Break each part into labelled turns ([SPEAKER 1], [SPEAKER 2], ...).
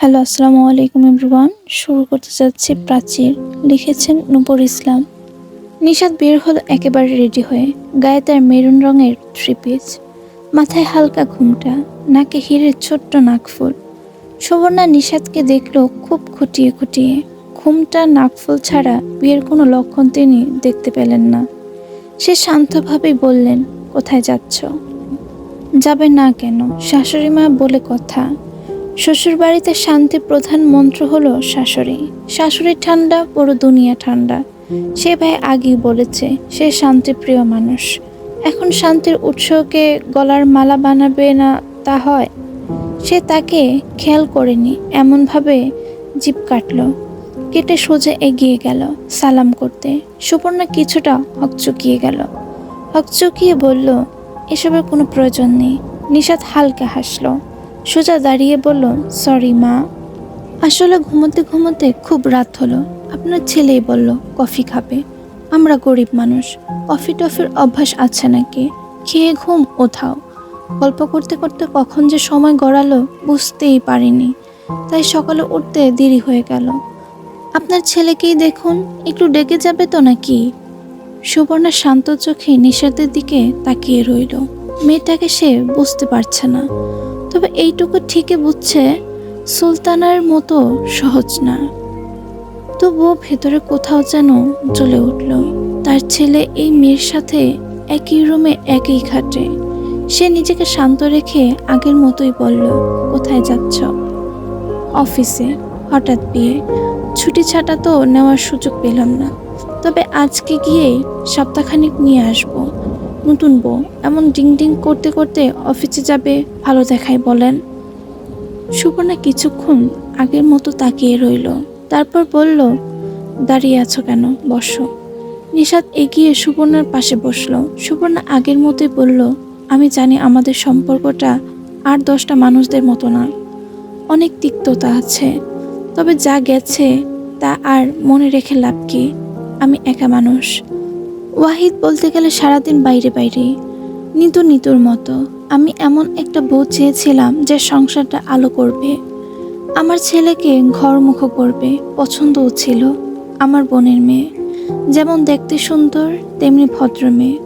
[SPEAKER 1] Hello, আসসালামু আলাইকুম everyone. শুরু করতে যাচ্ছি প্রাচীর। লিখেছেন নূপুর ইসলাম। নিশাদ বের হলো একেবারে রেডি হয়ে। গায়ে তার মেরুন রঙের থ্রি পিস মাথায় হালকা ঘুমটা, নাকে হিরের ছোট্ট নাকফুল। সুবর্ণা নিশাদকে দেখল খুব খুঁটিয়ে খুঁটিয়ে। ঘুমটা, নাকফুল ছাড়া বিয়ের কোনো লক্ষণ তিনি দেখতে পেলেন না। সে শান্তভাবেই বললেন, কোথায় যাচ্ছ? যাবে না কেন, শাশুড়ি মা বলে কথা। শ্বশুর বাড়িতে শান্তির প্রধান মন্ত্র হলো শাশুড়ি। শাশুড়ি ঠান্ডা, পুরো দুনিয়া ঠান্ডা। সে ভাই আগেই বলেছে, সে শান্তিপ্রিয় মানুষ। এখন শান্তির উৎসকে গলার মালা বানাবে না তা হয়? সে তাকে খেয়াল করেনি, এমনভাবে জিপ কাটলো। কেটে সোজা এগিয়ে গেল সালাম করতে। সুপর্ণা কিছুটা হকচকিয়ে গেল। হকচকিয়ে বলল, এসবের কোনো প্রয়োজন নেই। নিষাদ হালকা হাসলো। সোজা দাঁড়িয়ে বলল সরি মা। আসলে ঘুমোতে ঘুমোতে খুব রাত হলো। আপনার ছেলেই বলল, কফি খাবে। আমরা গরিব মানুষ। কফি টফির অভ্যাস আছে নাকি? খেয়ে ঘুম ওঠাও। গল্প করতে করতে কখন যে সময় গড়ালো বুঝতেই পারিনি। তাই সকালে উঠতে দেরি হয়ে গেল। আপনার ছেলেকেই দেখুন, একটু ডেকে যাবে তো নাকি? সুবর্ণা শান্ত চোখে নিষাদের দিকে তাকিয়ে রইল। মেয়েটাকে সে বুঝতে পারছে না। তবে এইটুকু ঠিকই বুঝছে সুলতানার মতো সহজ না। তবুও ভেতরে কোথাও যেন জ্বলে উঠল। তার ছেলে এই মেয়ের সাথে একই রুমে একই খাটে সে নিজেকে শান্ত রেখে আগের মতোই বলল, কোথায় যাচ্ছ? অফিসে, হঠাৎ বিয়ে। ছুটি ছাটা তো নেওয়ার সুযোগ পেলাম না। তবে আজকে গিয়ে সপ্তাহখানিক নিয়ে আসব। নতুন বউ। এমন ডিং ডিং করতে করতে অফিসে যাবে, ভালো দেখায় বলেন। সুবর্ণা কিছুক্ষণ আগের মতো তাকিয়ে রইল। তারপর বলল, দাঁড়িয়ে আছো কেন? বসো। নিষাদ এগিয়ে সুবর্ণার পাশে বসল। সুবর্ণা আগের মতোই বলল, আমি জানি আমাদের সম্পর্কটা আর দশটা মানুষদের মতো না। অনেক তিক্ততা আছে। তবে যা গেছে তা আর মনে রেখে লাভ কি? আমি একা মানুষ। ওয়াহিদ বলতে গেলে সারাদিন বাইরে বাইরে। নিতু নিতুর মতো। আমি এমন একটা বউ চেয়েছিলাম যে সংসারটা আলো করবে। আমার ছেলেকে ঘরমুখো করবে, পছন্দও ছিল আমার বোনের মেয়ে। যেমন দেখতে সুন্দর, তেমনি ভদ্র মেয়ে।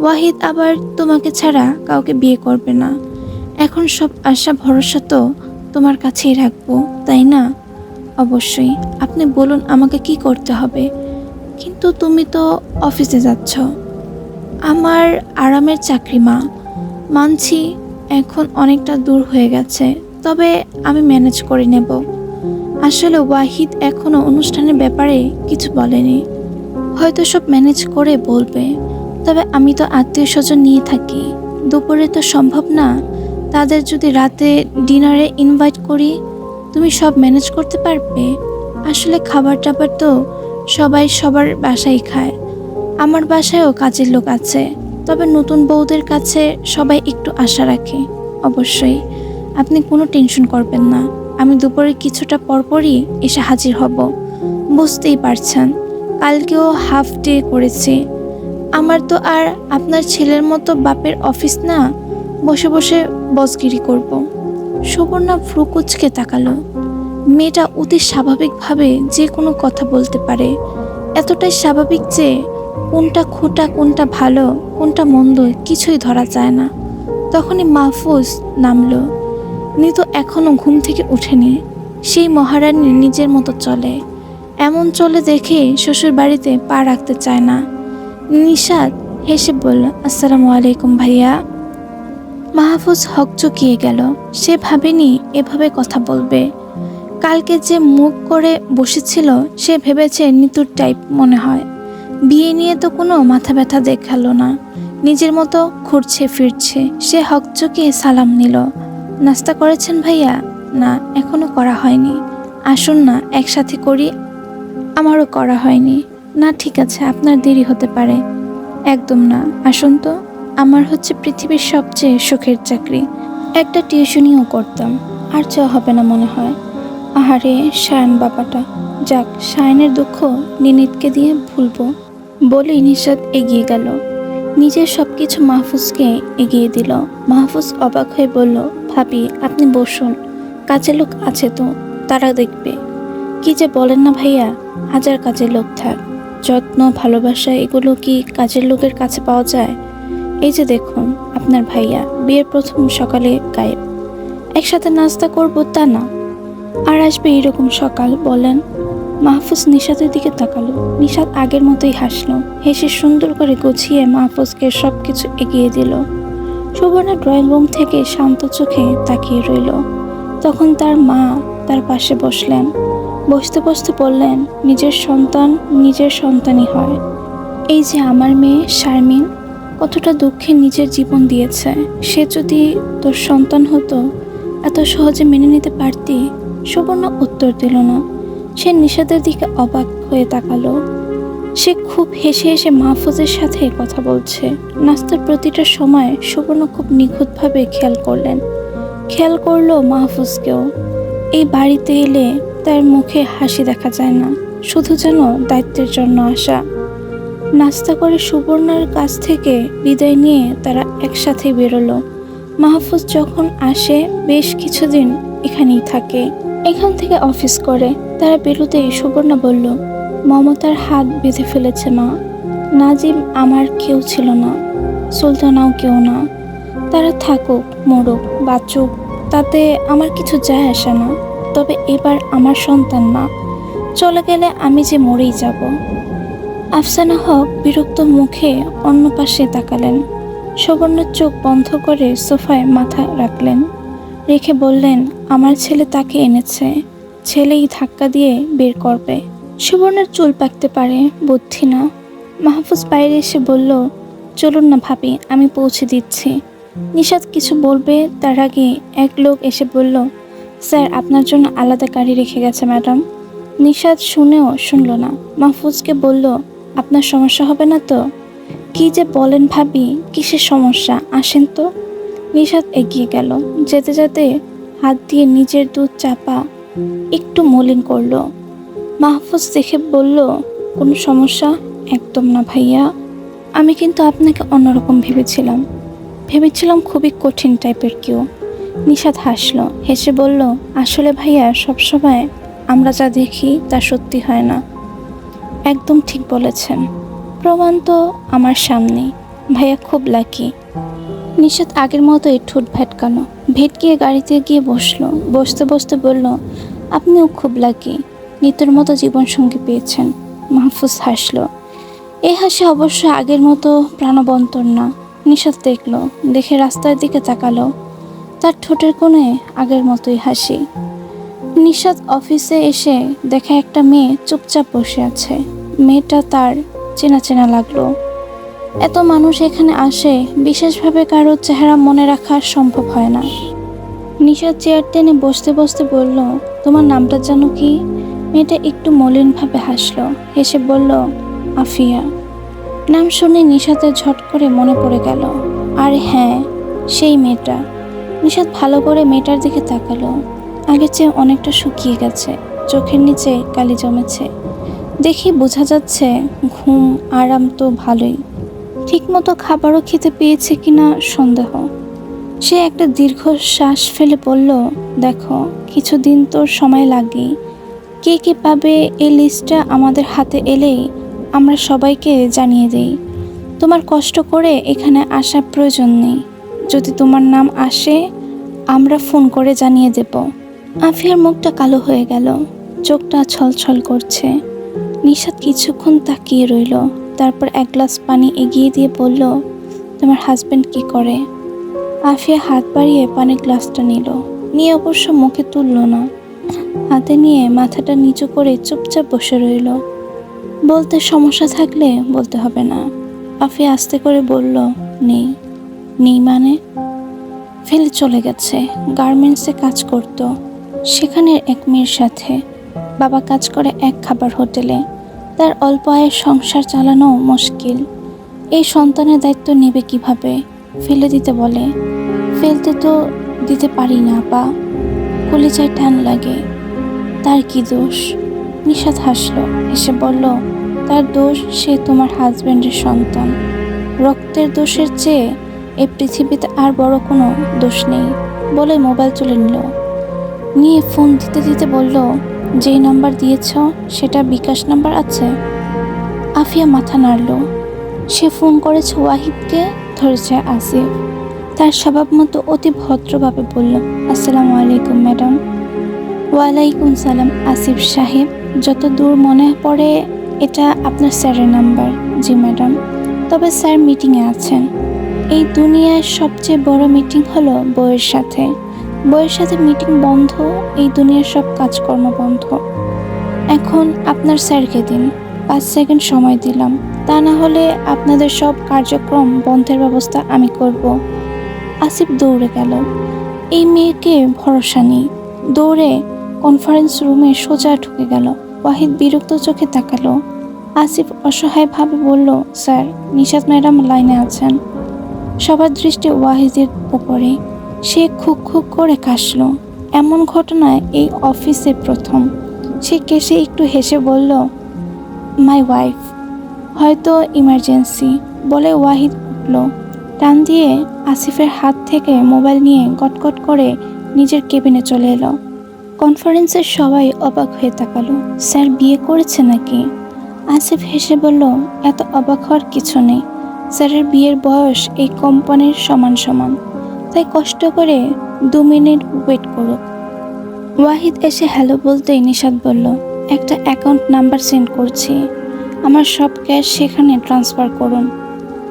[SPEAKER 1] ওয়াহিদ আবার তোমাকে ছাড়া কাউকে বিয়ে করবে না। এখন সব আশা, ভরসা তো তোমার কাছেই রাখব, তাই না? অবশ্যই। আপনি বলুন আমাকে কি করতে হবে? কিন্তু তুমি তো অফিসে যাচ্ছ। আমার আরামের চাকরি মা। মানছি এখন অনেকটা দূর হয়ে গেছে, তবে আমি ম্যানেজ করে নেব। আসলে ওয়াহিদ এখনও অনুষ্ঠানের ব্যাপারে কিছু বলেনি। হয়তো সব ম্যানেজ করে বলবে, তবে আমি তো আত্মীয় স্বজন নিয়ে থাকি। দুপুরে তো সম্ভব না, তাদের যদি রাতে ডিনারে ইনভাইট করি, তুমি সব ম্যানেজ করতে পারবে? আসলে খাবার টাবার তো সবাই সবার বাসায় খায়। আমার বাসায়ও কাজের লোক আছে, তবে নতুন বউদের কাছে সবাই একটু আশা রাখে, অবশ্যই। আপনি কোনো টেনশন করবেন না, আমি দুপুরে কিছুটা পরপরই এসে হাজির হব। বুঝতেই পারছেন, কালকেও হাফ ডে করেছি। আমার তো আর আপনার ছেলের মতো বাপের অফিস না, বসে বসে বসগিরি করব। সুবর্ণা ফ্রুকুচকে তাকালো। মেয়েটা অতি স্বাভাবিকভাবে যে কোনো কথা বলতে পারে। এতটাই স্বাভাবিক যে কোনটা খোটা, কোনটা ভালো, কোনটা মন্দ কিছুই ধরা যায় না। তখনই মাহফুজ নামলো। নিতু এখনও ঘুম থেকে ওঠেনি। সেই মহারানী নিজের মতো চলে। এমন চলে দেখে শ্বশুর বাড়িতে পা রাখতে চায় না। নিষাদ হেসে বলল, আসসালামু আলাইকুম ভাইয়া। মাহফুজ হকচকিয়ে গেল। সে ভাবেনি এভাবে কথা বলবে। কালকে যে মুখ করে বসেছিল, সে ভেবেছে নিতুর টাইপ মনে হয়। বিয়ে নিয়ে তো কোনো মাথা ব্যথা দেখাল না। নিজের মতো ঘুরছে, ফিরছে। সে হকচকিয়ে সালাম নিল। নাস্তা করেছেন ভাইয়া? না, এখনও করা হয়নি। আসুন না, একসাথে করি। আমারও করা হয়নি। না, ঠিক আছে, আপনার দেরি হতে পারে। একদম না, আসুন তো। আমার হচ্ছে পৃথিবীর সবচেয়ে সুখের চাকরি। একটা টিউশনিও করতাম। আর চা হবে না মনে হয়। আহারে সায়ন বাবাটা। যাক সায়নের দুঃখ নিনিতকে দিয়ে ভুলবো বলেই নিষাদ এগিয়ে গেল। নিজের সব কিছু মাহফুজকে এগিয়ে দিল। মাহফুজ অবাক হয়ে বলল, ভাবি, আপনি বসুন। কাজের লোক আছে তো, তারা দেখবে। কি যে বলেন না ভাইয়া, হাজার কাজের লোক থাক। যত্ন, ভালোবাসা, এগুলো কি কাজের লোকের কাছে পাওয়া যায়? এই যে দেখুন, আপনার ভাইয়া, বিয়ের প্রথম সকালে গায়েব। একসাথে নাস্তা করব তা না। আর আসবে এইরকম সকাল, বলেন। মাহফুজ নিশাতের দিকে তাকালো। নিশাত আগের মতোই হাসলো। হেসে সুন্দর করে গুছিয়ে মাহফুজকে সব কিছু এগিয়ে দিল। সুবর্ণা ড্রয়িং রুম থেকে শান্ত চোখে তাকিয়ে রইল। তখন তার মা তার পাশে বসলেন। বসতে বসতে বললেন, নিজের সন্তান নিজের সন্তানই হয়। এই যে আমার মেয়ে শারমিন, কতটা দুঃখে নিজের জীবন দিয়েছে। সে যদি তোর সন্তান হতো, এত সহজে মেনে নিতে পারতি সুবর্ণ উত্তর দিল না। সে নিষাদের দিকে অবাক হয়ে তাকালো। সে খুব হেসে হেসে মাহফুজের সাথে কথা বলছে। নাস্তার প্রতিটা সময় সুবর্ণ খুব নিখুঁতভাবে খেয়াল করলেন। খেয়াল করল মাহফুজকেও। এই বাড়িতে এলে তার মুখে হাসি দেখা যায় না, শুধু যেন দায়িত্বের জন্য আসা। নাস্তা করে সুবর্ণার কাছ থেকে বিদায় নিয়ে তারা একসাথে বেরোলো। মাহফুজ যখন আসে, বেশ কিছুদিন এখানেই থাকে। এখান থেকে অফিস করে। তারা বেরোতেই সুবর্ণা বলল মমতার হাত বেঁধে ফেলেছে মা। নাজিম আমার কেউ ছিল না, সুলতানাও কেউ না। তারা থাকুক, মরুক, বাঁচুক, তাতে আমার কিছু যায় আসে না। তবে এবার আমার সন্তান মা। চলে গেলে আমি যে মরেই যাব। আফসানা হক বিরক্ত মুখে অন্য পাশে তাকালেন। সুবর্ণের চোখ বন্ধ করে সোফায় মাথা রাখলেন। রেখে বললেন আমার ছেলে তাকে এনেছে। ছেলেই ধাক্কা দিয়ে বের করবে। সুবর্ণের চুল পাকতে পারে, বুদ্ধি না। মাহফুজ বাইরে এসে বলল, চলুন না ভাবি, আমি পৌঁছে দিচ্ছি। নিষাদ কিছু বলবে, তার আগে এক লোক এসে বলল, স্যার, আপনার জন্য আলাদা গাড়ি রেখে গেছে, ম্যাডাম। নিষাদ শুনেও শুনল না। মাহফুজকে বলল, আপনার সমস্যা হবে না তো? কি যে বলেন ভাবি, কিসের সমস্যা? আসেন তো। নিষাদ এগিয়ে গেল। যেতে যেতে হাত দিয়ে নিজের দুধ চাপা, একটু মলিন করল। মাহফুজ দেখে বলল, কোনো সমস্যা? একদম না ভাইয়া। আমি কিন্তু আপনাকে অন্যরকম ভেবেছিলাম। ভেবেছিলাম খুবই কঠিন টাইপের কেউ। নিশাদ হাসলো, হেসে বলল, আসলে ভাইয়া, সবসময় আমরা যা দেখি তা সত্যি হয় না। একদম ঠিক বলেছেন। প্রমাণ তো আমার সামনে ভাইয়া, খুব লাকি নিশাদ আগের মতোই ঠোঁট ভেটকানো। ভেটকিয়ে গাড়িতে গিয়ে বসল। বসতে বসতে বলল, আপনিও খুব লাকি নিত্যর মতো জীবনসঙ্গী পেয়েছেন। মাহফুজ হাসলো। এই হাসি অবশ্য আগের মতো প্রাণবন্তর না। নিশাদ দেখল, দেখে রাস্তার দিকে তাকালো। তার ঠোঁটের কোণে আগের মতোই হাসি। নিশাদ অফিসে এসে দেখে একটা মেয়ে চুপচাপ বসে আছে। মেয়েটা তার চেনা চেনা লাগল। এত মানুষ এখানে আসে, বিশেষভাবে কারও চেহারা মনে রাখা সম্ভব হয় না। নিশাদ চেয়ার টেনে বসতে বসতে বলল, তোমার নামটা জানো কি? মেয়েটা একটু মলিনভাবে হাসলো, হেসে বলল, আফিয়া। নাম শুনে নিশাতের ঝট করে মনে পড়ে গেল, আর হ্যাঁ সেই মেয়েটা। নিশাত ভালো করে মেয়েটার দিকে তাকালো, আগের চেয়ে অনেকটা শুকিয়ে গেছে, চোখের নিচে কালি জমেছে। দেখি বোঝা যাচ্ছে, ঘুম, আরাম তো ভালোই। ঠিকমতো খাবারও খেতে পেয়েছে কিনা সন্দেহ। সে একটা দীর্ঘ শ্বাস ফেলে বলল, দেখো, কিছুদিন তোর সময় লাগে। কে কে পাবে এই লিস্টটা আমাদের হাতে এলেই আমরা সবাইকে জানিয়ে দেই। তোমার কষ্ট করে এখানে আসার প্রয়োজন নেই। যদি তোমার নাম আসে, আমরা ফোন করে জানিয়ে দেব। আফিয়ার মুখটা কালো হয়ে গেল। চোখটা ছলছল করছে। নিশাদ কিছুক্ষণ তাকিয়ে রইল। তারপর এক গ্লাস পানি এগিয়ে দিয়ে বলল, তোমার হাজব্যান্ড কি করে? আফিয়া হাত বাড়িয়ে পানির গ্লাসটা নিল। নিয়ে অবশ্য মুখে তুলল না। হাতে নিয়ে মাথাটা নিচু করে চুপচাপ বসে রইল। বলতে সমস্যা থাকলে বলতে হবে না। আফিয়া আস্তে করে বলল, নেই। নেই মানে? ফেলে চলে গেছে। গার্মেন্টসে কাজ করত। সেখানের এক মেয়ের সাথে। বাবা কাজ করে এক খাবার হোটেলে। তার অল্প আয়ের সংসার চালানো মুশকিল। এই সন্তানের দায়িত্ব নেবে কীভাবে? ফেলে দিতে বলে। ফেলতে তো দিতে পারি না পা কলিজায় টান লাগে। তার কি দোষ? নিষাদ হাসলো। এসে বলল, তার দোষ সে তোমার হাজবেন্ডের সন্তান। রক্তের দোষের চেয়ে এ পৃথিবীতে আর বড় কোনো দোষ নেই বলে মোবাইল তুলে নিল। নিয়ে ফোন দিতে দিতে বলল যেই নাম্বার দিয়েছ, সেটা বিকাশ নাম্বার আছে। আফিয়া মাথা নাড়ল। সে ফোন করেছে ওয়াহিদকে, ধরেছে আসিফ। তার স্বভাব মতো অতি ভদ্রভাবে বলল, আসসালামু আলাইকুম, ম্যাডাম। ওয়ালাইকুম সালাম, আসিফ সাহেব। যত দূর মনে পড়ে, এটা আপনার স্যারের নাম্বার। জি, ম্যাডাম। তবে স্যার মিটিংয়ে আছেন। এই দুনিয়ার সবচেয়ে বড় মিটিং হলো বইয়ের সাথে। বইয়ের সাথে মিটিং বন্ধ, এই দুনিয়ার সব কাজকর্ম বন্ধ। এখন আপনার স্যারকে দিন, পাঁচ সেকেন্ড সময় দিলাম। তা না হলে আপনাদের সব কার্যক্রম বন্ধের ব্যবস্থা আমি করব। আসিফ দৌড়ে গেল। এই মেয়েকে ভরসা নেই। দৌড়ে কনফারেন্স রুমে সোজা ঢুকে গেল। ওয়াহিদ বিরক্ত চোখে তাকালো। আসিফ অসহায়ভাবে বলল, স্যার নিশাদ ম্যাডাম লাইনে আছেন। সবার দৃষ্টি ওয়াহিদের উপরে। সে খুক খুক করে কাশল। এমন ঘটনা এই অফিসে প্রথম। সে কেসে একটু হেসে বলল মাই ওয়াইফ হয়তো ইমার্জেন্সি বলে ওয়াহিদ উঠল। টান দিয়ে আসিফের হাত থেকে মোবাইল নিয়ে গটগট করে নিজের কেবিনে চলে এলো। কনফারেন্সের সবাই অবাক হয়ে তাকালো। স্যার, বিয়ে করেছে নাকি? আসিফ হেসে বলল, এত অবাক হওয়ার কিছু নেই। স্যারের বিয়ের বয়স এই কোম্পানির সমান সমান। তাই কষ্ট করে দু মিনিট ওয়েট করুক ওয়াহিদ এসে হ্যালো বলতেই নিষাদ বলল, একটা অ্যাকাউন্ট নাম্বার সেন্ড করছি। আমার সব ক্যাশ সেখানে ট্রান্সফার করুন,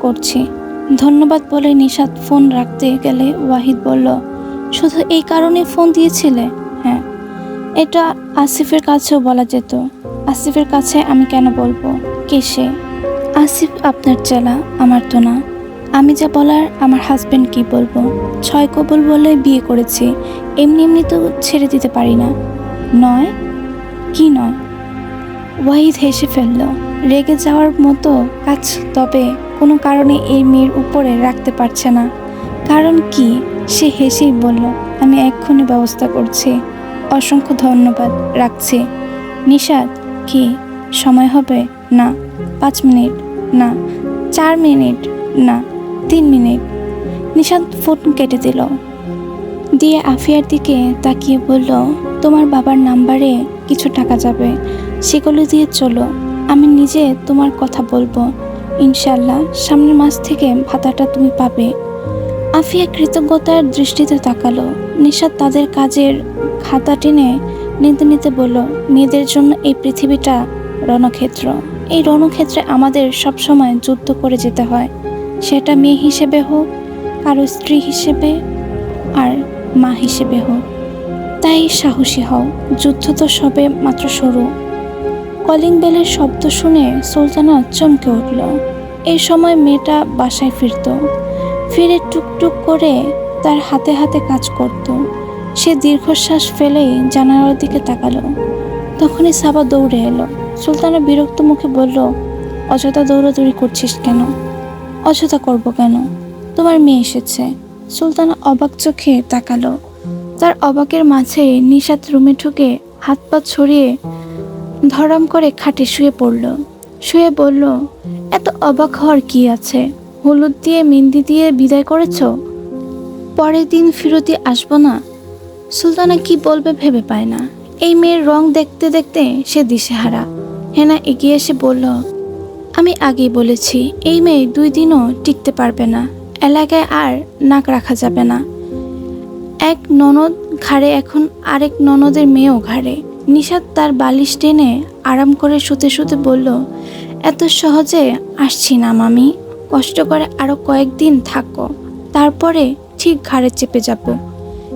[SPEAKER 1] করছি। ধন্যবাদ বলে নিষাদ ফোন রাখতে গেলে ওয়াহিদ বলল, শুধু এই কারণে ফোন দিয়েছিলে? হ্যাঁ। এটা আসিফের কাছেও বলা যেত। আসিফের কাছে আমি কেন বলব? কে সে? আসিফ আপনার চেলা, আমার তো না। আমি যা বলার আমার হাজব্যান্ড কি বলব? ছয় কবল বলে বিয়ে করেছি, এমনি এমনি তো ছেড়ে দিতে পারি না। নয়? কি নয়? ওয়াহিদ হেসে ফেলল, রেগে যাওয়ার মতো কাজ তবে কোনো কারণে এই মেয়ের উপরে রাখতে পারছে না। কারণ কি? সে হেসেই বলল, আমি এক্ষুনি ব্যবস্থা করছি। অসংখ্য ধন্যবাদ, রাখছি। নিষাদ, কি? সময় হবে? না। পাঁচ মিনিট? না। চার মিনিট? না। তিন মিনিট। নিশাদ ফোন কেটে দিল। দিয়ে আফিয়ার দিকে তাকিয়ে বলল, তোমার বাবার নাম্বারে কিছু টাকা যাবে। সেগুলো দিয়ে চলো। আমি নিজে তোমার কথা বলব। ইনশাল্লাহ সামনের মাস থেকে ভাতাটা তুমি পাবে। আফিয়া কৃতজ্ঞতার দৃষ্টিতে তাকালো। নিশাদ তাদের কাজের খাতা টেনে নিতে নিতে বলল, মেয়েদের জন্য এই পৃথিবীটা রণক্ষেত্র। এই রণক্ষেত্রে আমাদের সবসময় যুদ্ধ করে যেতে হয়। সেটা মেয়ে হিসেবে হোক, কারও স্ত্রী হিসেবে আর মা হিসেবে হোক। তাই সাহসী হও, যুদ্ধ তো সবে মাত্র শুরু। কলিং বেলের শব্দ শুনে সুলতানা চমকে উঠল। এই সময় মেয়েটা বাসায় ফিরত। ফিরে টুকটুক করে তার হাতে হাতে কাজ করত। সে দীর্ঘশ্বাস ফেলেই জানালার দিকে তাকালো। তখনই সাবা দৌড়ে এলো। সুলতানা বিরক্ত মুখে বলল, অযথা দৌড়াদৌড়ি করছিস কেন? অযথা করব কেন? তোমার মেয়ে এসেছে। সুলতানা অবাক চোখে তাকালো। তার অবাকের মাঝে নিশাত রুমে ঢুকে হাত পা ছড়িয়ে ধরাম করে খাটে শুয়ে পড়ল। শুয়ে বলল, এত অবাক হওয়ার কি আছে? হলুদ দিয়ে মেহেন্দি দিয়ে বিদায় করেছ? পরের দিন ফিরতি আসব না? সুলতানা কি বলবে ভেবে পায় না। এই মেয়ের রং দেখতে দেখতে সে দিশেহারা। হেনা এগিয়ে এসে বলল আমি আগেই বলেছি, এই মেয়ে দুই দিনও টিকতে পারবে না। এলাকায় আর নাক রাখা যাবে না। এক ননদ ঘাড়ে, এখন আরেক ননদের মেয়েও ঘাড়ে। নিশাদ তার বালিশ টেনে আরাম করে শুতে শুতে বলল, এত সহজে আসছি না, মামি। কষ্ট করে আরও কয়েকদিন থাকো। তারপরে ঠিক ঘাড়ে চেপে যাব।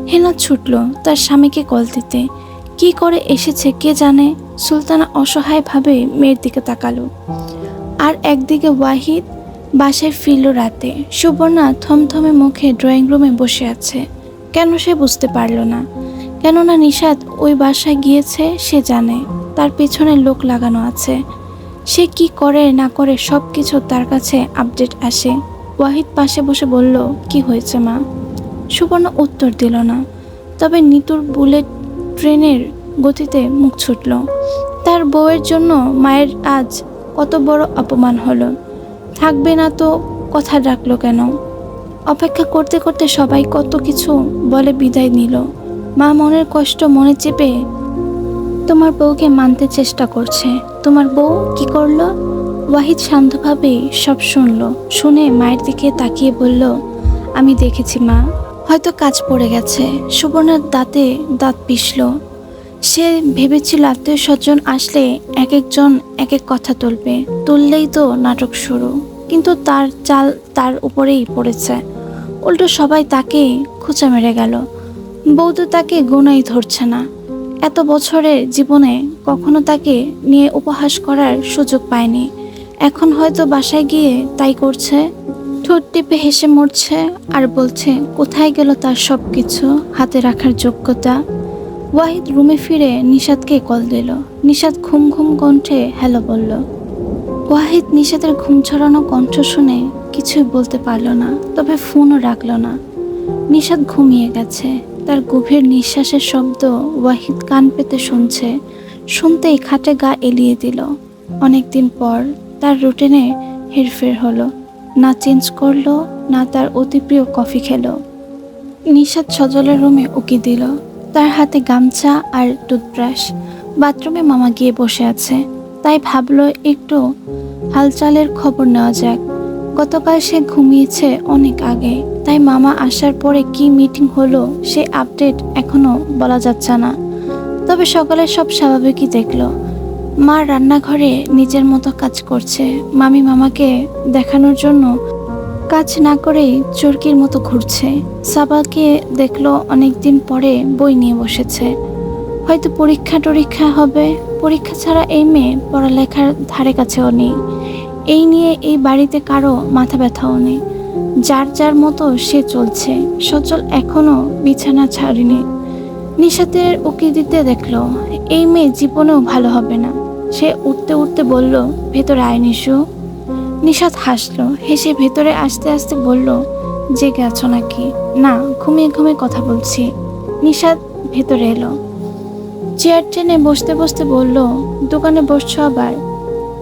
[SPEAKER 1] হেনা ছুটল তার স্বামীকে কল দিতে। কি করে এসেছে কে জানে? সুলতানা অসহায়ভাবে মেয়ের দিকে তাকালো। আর একদিকে ওয়াহিদ বাসায় ফিরল রাতে। সুবর্ণা থমথমে মুখে ড্রয়িং রুমে বসে আছে। কেন সে বুঝতে পারল না। কেননা নিষাদ ওই বাসায় গিয়েছে, সে জানে। তার পেছনে লোক লাগানো আছে। সে কি করে, না করে সব কিছু তার কাছে আপডেট আসে। ওয়াহিদ পাশে বসে বলল, কি হয়েছে মা? সুবর্ণ উত্তর দিল না। তবে নিতুর বুলেট ট্রেনের গতিতে মুখ ছুটল। তার বউয়ের জন্য মায়ের আজ কত বড় অপমান হলো। থাকবে না তো, কথা ডাকলো কেন? অপেক্ষা করতে করতে সবাই কত কিছু বলে বিদায় নিল। মা মনের কষ্ট মনে চেপে তোমার বউকে মানতে চেষ্টা করছে। তোমার বউ কি করল? ওয়াহিদ শান্তভাবে সব শুনলো। শুনে মায়ের দিকে তাকিয়ে বলল, আমি দেখেছি মা। হয়তো কাজ পড়ে গেছে। সুবর্ণার দাঁতে দাঁত পিষল। সে ভেবেছিল আত্মীয় স্বজন আসলে এক একজন এক এক কথা তুলবে। তুললেই তো নাটক শুরু। কিন্তু তার চাল তার উপরেই পড়েছে। উল্টো সবাই তাকে খোঁচা মেরে গেল। বউ তো তাকে গোনাই ধরছে না। এত বছরের জীবনে কখনো তাকে নিয়ে উপহাস করার সুযোগ পায়নি। এখন হয়তো বাসায় গিয়ে তাই করছে। ঠোঁট টিপে হেসে মরছে আর বলছে, কোথায় গেল তার সব কিছু হাতে রাখার যোগ্যতা? ওয়াহিদ রুমে ফিরে নিষাদকে কল দিল। নিষাদ ঘুম ঘুম কণ্ঠে হ্যালো বলল, ওয়াহিদ নিষাদের ঘুম ছড়ানো কণ্ঠ শুনে কিছুই বলতে পারল না, তবে ফোনও রাখল না। নিষাদ ঘুমিয়ে গেছে। তার গভীর নিঃশ্বাসের শব্দ ওয়াহিদ কান পেতে শুনছে। শুনতেই খাটে গা এলিয়ে দিল। অনেকদিন পর তার রুটিনে হেরফের হলো। না চেঞ্জ করল, না তার অতি প্রিয় কফি খেলো। নিষাদ সজলের রুমে উকি দিল। তার হাতে গামছা আর টুথব্রাশ। বাথরুমে মামা গিয়ে বসে আছে। তাই ভাবলো একটু হালচালের খবর নেওয়া যাক। গতকাল সে ঘুমিয়েছে অনেক আগে। তাই মামা আসার পরে কি মিটিং হলো সে আপডেট এখনও বলা যাচ্ছে না। তবে সকালে সব স্বাভাবিকই দেখল। মা রান্নাঘরে নিজের মতো কাজ করছে। মামি মামাকে দেখানোর জন্য কাজ না করেই চরকির মতো ঘুরছে। সাবাকে দেখল অনেকদিন পরে বই নিয়ে বসেছে। হয়তো পরীক্ষা টরীক্ষা হবে। পরীক্ষা ছাড়া এই মেয়ে পড়ালেখার ধারে কাছেও নেই। এই নিয়ে এই বাড়িতে কারও মাথা ব্যথাও নেই। যার যার মতো সে চলছে। সচল এখনও বিছানা ছাড়েনি। নিশাতের উকি দিতে দেখল, এই মেয়ে জীবনেও ভালো হবে না। সে উঠতে উঠতে বলল, ভেতরে আয় নিশু। নিশাত হাসলো, হেসে ভেতরে আসতে আসতে বলল, জেগে আছো নাকি? না, ঘুমিয়ে ঘুমিয়ে কথা বলছি। নিশাত ভেতরে এলো। চেয়ার টেনে বসতে বসতে বলল, দোকানে বসছো আবার?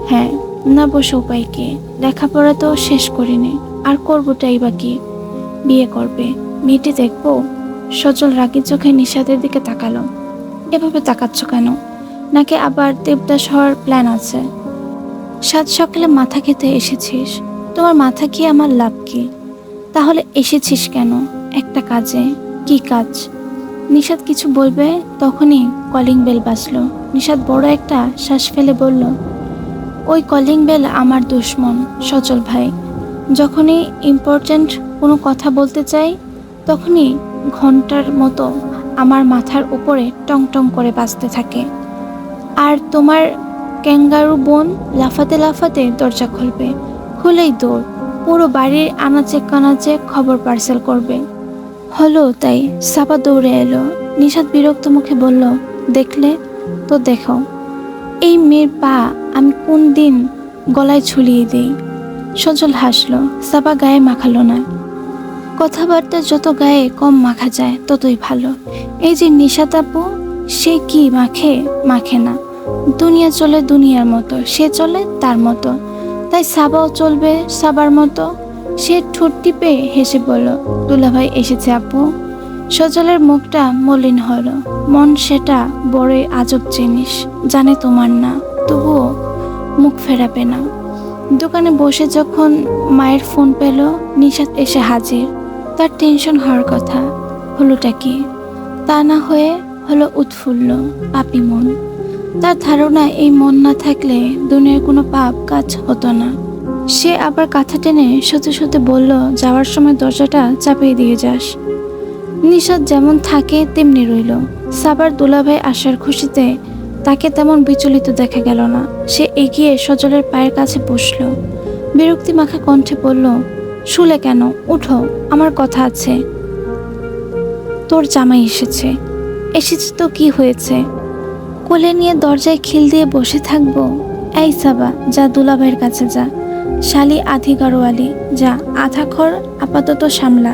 [SPEAKER 1] হ্যাঁ না বসে উপায় কি? লেখাপড়া তো শেষ করিনি, আর করবোটাই বা কি? বিয়ে করবে, মেয়েটি দেখব? সজল রাগি চোখে নিশাদের দিকে তাকালো। এভাবে তাকাচ্ছ কেন? নাকি আবার দেবদাস হওয়ার প্ল্যান আছে? সাত সকালে মাথা খেতে এসেছিস। তোমার মাথা খেয়ে আমার লাভ কি? তাহলে এসেছিস কেন একটা কাজে? কি কাজ? নিষাদ কিছু বলবে? তখনই কলিং বেল বাজলো। নিষাদ বড় একটা শ্বাস ফেলে বলল, ওই কলিং বেল আমার দুশ্মন, সচল ভাই। যখনই ইম্পর্ট্যান্ট কোনো কথা বলতে চাই, তখনই ঘণ্টার মতো আমার মাথার উপরে টং টং করে বাজতে থাকে। আর তোমার ক্যাঙ্গারু বোন লাফাতে লাফাতে দরজা খুলবে। খুলেই দৌড়, পুরো বাড়ির আনাচে কানাচে খবর পার্সেল করবে। হলো তাই সাপা দৌড়ে এলো। নিষাদ বিরক্ত মুখে বলল, দেখলে তো দেখো, এই মেয়ের পা আমি কোন দিন গলায় ঝুলিয়ে দিই? সজল হাসলো, সাপা গায়ে মাখালো না। কথাবার্তা যত গায়ে কম মাখা যায় ততই ভালো। এই যে নিশাত আপু, সে কি মাখে মাখে না। দুনিয়া চলে দুনিয়ার মতো, সে চলে তার মতো। তাই সাবাও চলবে সাবার মতো। সে ঠোঁট টিপে হেসে বলল, দুলাভাই এসেছে আপু। সজলের মুখটা মলিন হলো। মন সেটা বড়ই আজব জিনিস, জানে তোমার না, তবুও মুখ ফেরাবে না। দোকানে বসে যখন মায়ের ফোন পেল নিশাত এসে হাজির। তার টেনশন হওয়ার কথা, হলোটা কি? তা না হয়ে হলো উৎফুল্ল পাপি মন। তার ধারণা এই মন না থাকলে দুনিয়ার কোনো পাপ কাজ হতো না। সে আবার কাঁথা টেনে সতে সতে বলল, যাওয়ার সময় দরজাটা চাপিয়ে দিয়ে যাস। নিশাদ যেমন থাকে, তেমনি রইল। সাবার দুলাভাই আসার খুশিতে তাকে তেমন বিচলিত দেখা গেল না। সে এগিয়ে সজলের পায়ের কাছে বসল। বিরক্তি মাখা কণ্ঠে বলল, শুলে কেন? উঠো, আমার কথা আছে। তোর জামাই এসেছে। এসেছে তো কি হয়েছে? কোলে নিয়ে দরজায় খিল দিয়ে বসে থাকব। এই সাবা, যা দুলাভাইয়ের কাছে যা। শালি আধি গাড়োয়ালি যা আধা খর আপাতত সামলা।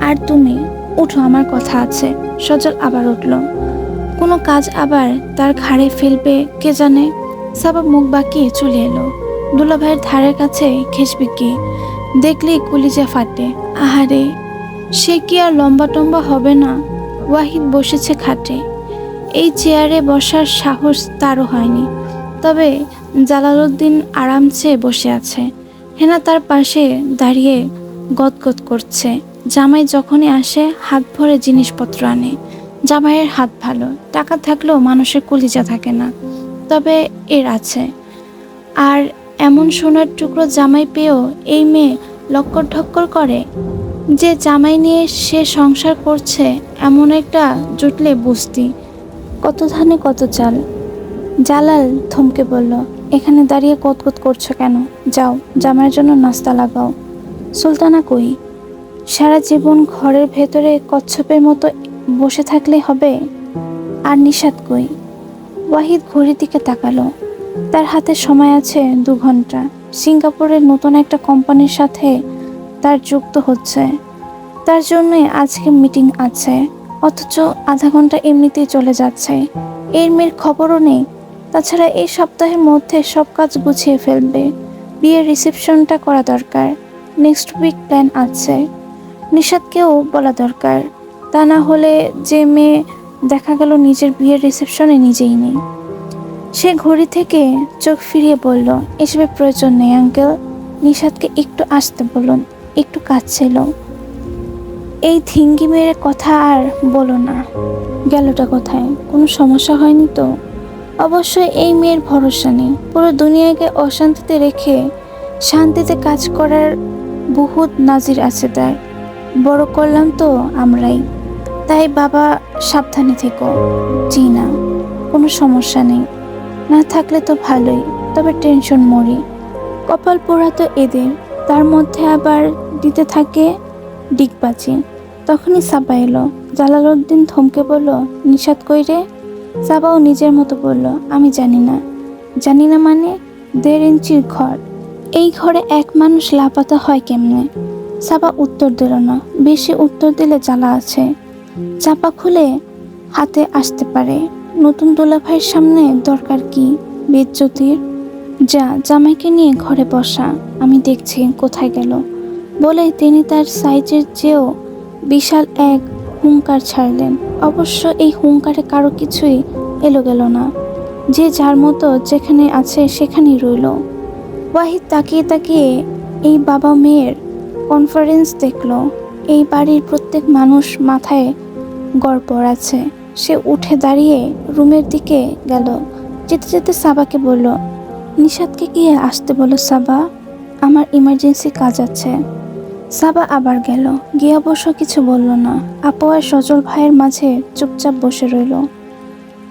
[SPEAKER 1] আর তুমি, উঠো, আমার কথা আছে। সজল আবার উঠল। কোনো কাজ আবার তার ঘাড়ে ফেলবে কে জানে? সাবা মুখ বাঁকিয়ে চলে এলো। দুলাভাইয়ের ধারের কাছে ঘেসবে কি দেখলেই কলিজা ফাটে। আহারে, সে কি আর লম্বা টম্বা হবে না? ওয়াহিদ বসেছে খাটে। এই চেয়ারে বসার সাহস তারও হয়নি। তবে জালালউদ্দিন আরামসে বসে আছে। হেনা তার পাশে দাঁড়িয়ে গদগদ করছে। জামাই যখনই আসে, হাত ভরে জিনিসপত্র আনে। জামাইয়ের হাত ভালো, টাকা থাকলেও মানুষের কলিজা থাকে না। তবে এর আছে। আর এমন সোনার টুকরো জামাই পেয়েও এই মেয়ে লক্কর ঢক্কর করে। যে জামাই নিয়ে সে সংসার করছে, এমন একটা জুটলে বুঝতি কত ধানে কত চাল জালাল থমকে বলল, এখানে দাঁড়িয়ে কতকত করছ কেন? যাও জামাইয়ের জন্য নাস্তা লাগাও। সুলতানা কই, সারা জীবন ঘরের ভেতরে কচ্ছপের মতো বসে থাকলে হবে? আর নিষাদ কই, ওয়াহিদ ঘড়ির দিকে তাকালো। তার হাতে সময় আছে দু ঘণ্টা। সিঙ্গাপুরের নতুন একটা কোম্পানির সাথে তার যুক্ত হচ্ছে। তার জন্যই আজকে মিটিং আছে। অথচ আধা ঘণ্টা এমনিতেই চলে যাচ্ছে। এর মেয়ের খবরও নেই। তাছাড়া এই সপ্তাহের মধ্যে সব কাজ গুছিয়ে ফেলবে। বিয়ের রিসেপশনটা করা দরকার। নেক্সট উইক প্ল্যান আছে। নিষাদকেও বলা দরকার। তা না হলে যে মেয়ে দেখা গেল নিজের বিয়ের রিসেপশনে নিজেই নেই। সে ঘড়ি থেকে চোখ ফিরিয়ে বলল, এসবের প্রয়োজন নেই, আঙ্কেল। নিষাদকে একটু আসতে বলুন। একটু কাজ ছিল। এই থিঙ্গি মেয়ের কথা আর বলো না। গেলটা কোথায়? কোনো সমস্যা হয়নি তো? অবশ্যই এই মেয়ের ভরসা নেই। পুরো দুনিয়াকে অশান্তিতে রেখে শান্তিতে কাজ করার বহুত নাজির আছে তার। বড় করলাম তো আমরাই। তাই বাবা, সাবধানে থেকো। জি না, কোনো সমস্যা নেই। না থাকলে তো ভালোই, তবে টেনশন মরি। কপাল পোড়া তো এদের। তার মধ্যে আবার দিতে থাকে ডিগবাজি। তখনই সাবা এলো। জালালউদ্দিন থমকে বলল নিষাদ কইরে সাবাও নিজের মতো বলল, আমি জানি না। জানি না মানে? দেড় ইঞ্চির ঘর। এই ঘরে এক মানুষ লাপাতা হয় কেমনে? সাবা উত্তর দিল না। বেশি উত্তর দিলে জ্বালা আছে। চাপা খুলে হাতে আসতে পারে। নতুন দুলাভাইয়ের সামনে দরকার কি? বেজ্জতির? যা, জামাইকে নিয়ে ঘরে বসা। আমি দেখছি কোথায় গেল। বলে তিনি তার সাইজের চেয়েও বিশাল এক হুঙ্কার ছাড়লেন। অবশ্য এই হুঙ্কারে কারও কিছুই এলো গেল না। যে যার মতো যেখানে আছে সেখানেই রইল। ওয়াহিদ তাকিয়ে তাকিয়ে এই বাবা মেয়ের কনফারেন্স দেখল। এই বাড়ির প্রত্যেক মানুষ মাথায় গড়পড় আছে সে উঠে দাঁড়িয়ে রুমের দিকে গেল। যেতে যেতে সাবাকে বলল নিষাদকে গিয়ে আসতে বলো সাবা, আমার ইমার্জেন্সি কাজ আছে। সাবা আবার গেল। গিয়ে অবশ্য কিছু বলল না। আপু আর সজল ভাইয়ের মাঝে চুপচাপ বসে রইল।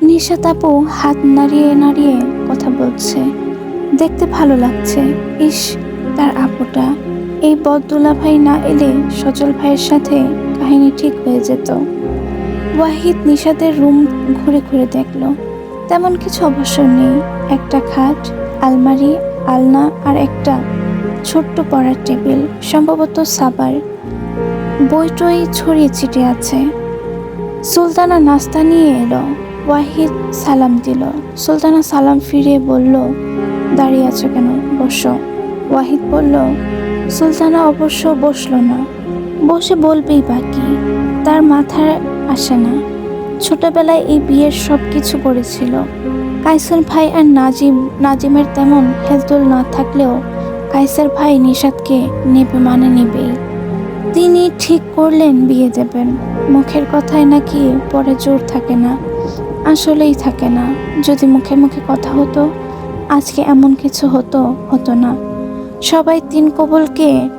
[SPEAKER 1] নিশাত আপু হাত নাড়িয়ে নাড়িয়ে কথা বলছে। দেখতে ভালো লাগছে। ইস, তার আপুটা। এই বদদুলা ভাই না এলে সজল ভাইয়ের সাথে কাহিনী ঠিক হয়ে যেত। ওয়াহিদ নিশাদের রুম ঘুরে ঘুরে দেখল। তেমন কিছু অবসর নেই। একটা খাট, আলমারি, আলনা আর একটা ছোট্ট পড়ার টেবিল, সম্ভবত সাবার। বইটই ছড়িয়ে ছিটিয়ে আছে। সুলতানা নাস্তা নিয়ে এলো। ওয়াহিদ সালাম দিল। সুলতানা সালাম ফিরে বলল, দাঁড়িয়ে আছো কেন? বসো। ওয়াহিদ বলল, সুলতানা অবশ্য বসল না। বসে বলবেই বাকি তার মাথায় আসে না। ছোটবেলায় এই বিয়ের সব কিছু করেছিল। কাইসার ভাই আর নাজিম, নাজিমের তেমন হেলদোল না থাকলেও কাইসার ভাই নিষাদকে নেবে মানে নেবেই। তিনি ঠিক করলেন বিয়ে দেবেন। মুখের কথায় নাকি পরে জোর থাকে না। আসলেই থাকে না। যদি মুখে মুখে কথা হতো, আজকে এমন কিছু হতো হতো না। সবাই তিন কবলকে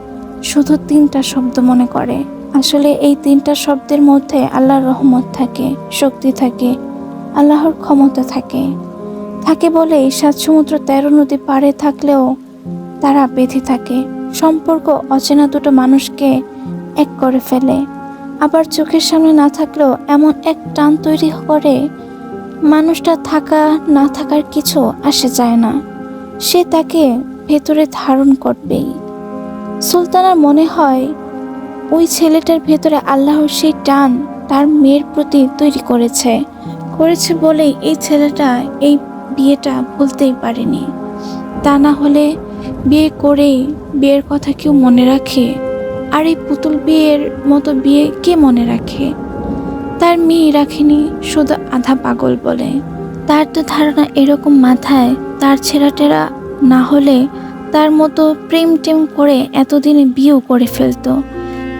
[SPEAKER 1] শুধু তিনটা শব্দ মনে করে। আসলে এই তিনটা শব্দের মধ্যে আল্লাহর রহমত থাকে, শক্তি থাকে, আল্লাহর ক্ষমতা থাকে। থাকে বলে সাত সমুদ্র তেরো নদী পাড়ে থাকলেও তারা বেঁধে থাকে। সম্পর্ক অচেনা দুটো মানুষকে এক করে ফেলে। আবার চোখের সামনে না থাকলেও এমন এক টান তৈরি করে মানুষটা থাকা, না থাকার কিছু আসে যায় না। সে তাকে ভেতরে ধারণ করবেই। সুলতানার মনে হয়, ওই ছেলেটার ভেতরে আল্লাহর সেই টান তার মেয়ের প্রতি তৈরি করেছে। করেছে বলেই এই ছেলেটা এই বিয়েটা ভুলতেই পারেনি। তা না হলে বিয়ে করেই বিয়ের কথা কেউ মনে রাখে? আর এই পুতুল বিয়ের মতো বিয়ে কে মনে রাখে? তার তার মেয়ে রাখিনি, শুধু আধা পাগল বলে। তার তো ধারণা এরকম মাথায়, তার ছেঁড়াটেরা না হলে তার মতো প্রেম টেম করে এতদিনে বিয়েও করে ফেলতো।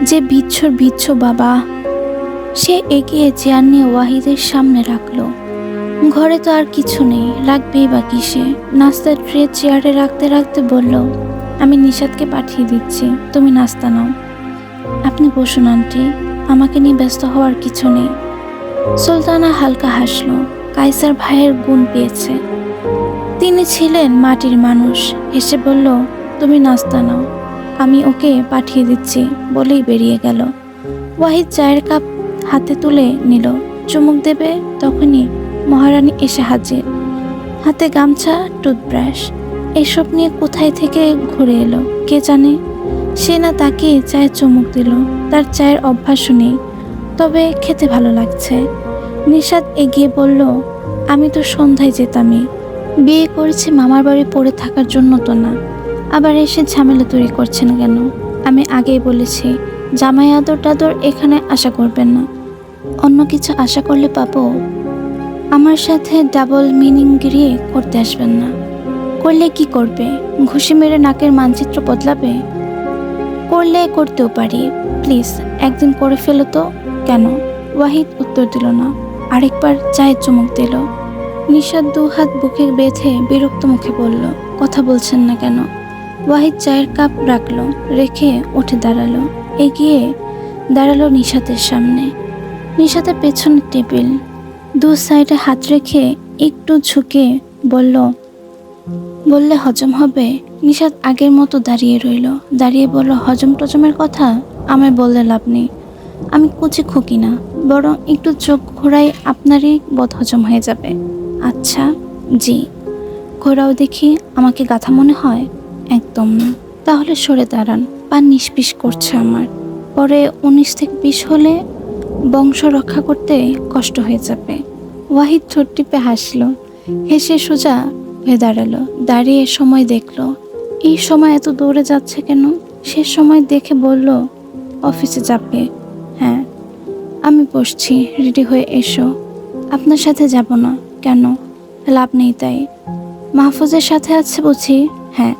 [SPEAKER 1] যে বিচ্ছর বিচ্ছ বাবা, সে এগিয়ে চেয়ার নিয়ে ওয়াহিদের সামনে রাখল। ঘরে তো আর কিছু নেই রাখবেই বা কিসে। নাস্তার ট্রে চেয়ারে রাখতে রাখতে বলল, আমি নিষাদকে পাঠিয়ে দিচ্ছি, তুমি নাস্তা নাও। আপনি বসুন, আন্টি, আমাকে নিয়ে ব্যস্ত হওয়ার কিছু নেই। সুলতানা হালকা হাসল কাইসার ভাইয়ের গুণ পেয়েছে। তিনি ছিলেন মাটির মানুষ, হেসে বলল, তুমি নাস্তা নাও, আমি ওকে পাঠিয়ে দিচ্ছি। বলেই বেরিয়ে গেল। ওয়াহিদ চায়ের কাপ হাতে তুলে নিল, চুমুক দেবে তখনই মহারানী এসে হাজির। হাতে গামছা, টুথব্রাশ, এসব নিয়ে কোথায় থেকে ঘুরে এলো, কে জানে? সে না তাকে চায়ের চুমুক দিল, তার চায়ের অভ্যাসও নেই। তবে খেতে ভালো লাগছে। নিষাদ এগিয়ে বলল, আমি তো সন্ধ্যায় যেতামই। বিয়ে করেছি মামার বাড়ি পড়ে থাকার জন্য তো না। আবার এসে ঝামেলা তৈরি করছেন কেন? আমি আগেই বলেছি, জামাই আদর টাদর এখানে আশা করবেন না। অন্য কিছু আশা করলে পাবো? আমার সাথে ডাবল মিনিং গিরিয়ে করতে আসবেন না। করলে কি করবে? ঘুষি মেরে নাকের মানচিত্র বদলাবে? করলে করতেও পারি। প্লিজ, একদিন করে ফেলো তো। কেন? ওয়াহিদ উত্তর দিল না। আরেকবার চায়ের চুমুক দিল। নিশাদ দু হাত বুকে বেঁধে বিরক্ত মুখে বলল, কথা বলছেন না কেন? ওয়াহিদ চায়ের কাপ রাখল, রেখে উঠে দাঁড়াল। এগিয়ে দাঁড়াল নিশাতের সামনে। নিশাতের পেছনের টেবিল। দু সাইডে হাত রেখে একটু ঝুঁকে বলল, বললে হজম হবে? নিশাদ আগের মতো দাঁড়িয়ে রইল। দাঁড়িয়ে বলল, হজম টজমের কথা? আমায় বললে, লাভ নেই। আমি কুচি খুকি না, বরং একটু চোখ ঘোরাই আপনারই বদ হজম হয়ে যাবে। আচ্ছা জি। ঘোরাও দেখি, আমাকে গাথা মনে হয়? একদম না। তাহলে সরে দাঁড়ান। পা নিষ্পিস করছে আমার। পরে উনিশ থেকে বিশ হলে বংশ রক্ষা করতে কষ্ট হয়ে যাবে। ওয়াহিদ ঠোঁট টিপে হাসল। হেসে সোজা হয়ে দাঁড়াল। দাঁড়িয়ে সময় দেখল। এই সময় এত দৌড়ে যাচ্ছে কেন? সে সময় দেখে বলল, অফিসে যাবে। হ্যাঁ। আমি বসছি। রেডি হয়ে এসো। আপনার সাথে যাব না। কেন? লাভ নেই তাই। মাহফুজের সাথে আছে বুঝি? হ্যাঁ।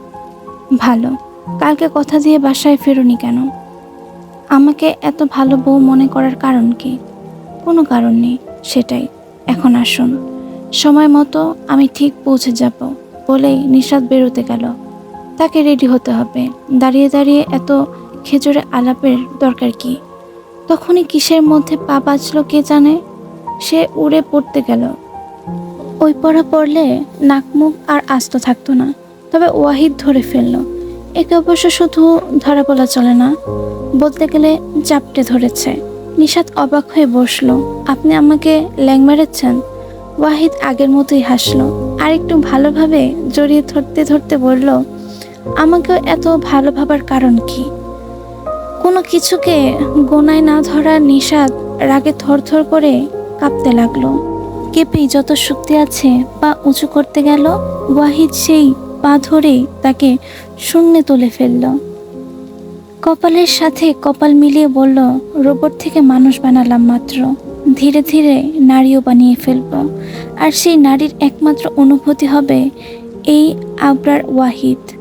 [SPEAKER 1] ভালো। কালকে কথা দিয়ে বাসায় ফেরোনি কেন? আমাকে এত ভালো বউ মনে করার কারণ কি? কোনো কারণ নেই, সেটাই। এখন আসুন। সময় মতো আমি ঠিক পৌঁছে যাব, বলেই নিষাদ বেরোতে গেল। তাকে রেডি হতে হবে। দাঁড়িয়ে দাঁড়িয়ে এত খেজুরে আলাপের দরকার কি? তখনই কিসের মধ্যে পা বাজলো কে জানে? সে উড়ে পড়তে গেল। ওই পড়া পড়লে নাক মুখ আর আস্ত থাকতো না, তবে ওয়াহিদ ধরে ফেলল। একে অবশ্য শুধু ধরা বলা চলে না, বলতে গেলে চাপটে ধরেছে। নিষাদ অবাক হয়ে বসল। আপনি আমাকে ল্যাং মেরেছেন? ওয়াহিদ আগের মতোই হাসলো। আর একটু ভালোভাবে জড়িয়ে ধরতে ধরতে বলল, আমাকেও এত ভালো ভাবার কারণ কি? কোনো কিছুকে গোনায় না ধরার নিষাদ রাগে থরথর করে কাঁপতে লাগল। কেঁপেই যত শক্তি আছে পা উঁচু করতে গেল, ওয়াহিদ সেই পা ধরেই তাকে শূন্যে তুলে ফেলল। কপালের সাথে কপাল মিলিয়ে বলল, রোবট থেকে মানুষ বানালাম মাত্র। ধীরে ধীরে নারীও বানিয়ে ফেলব। আর সেই নারীর একমাত্র অনুভূতি হবে এই আবরার ওয়াহিদ।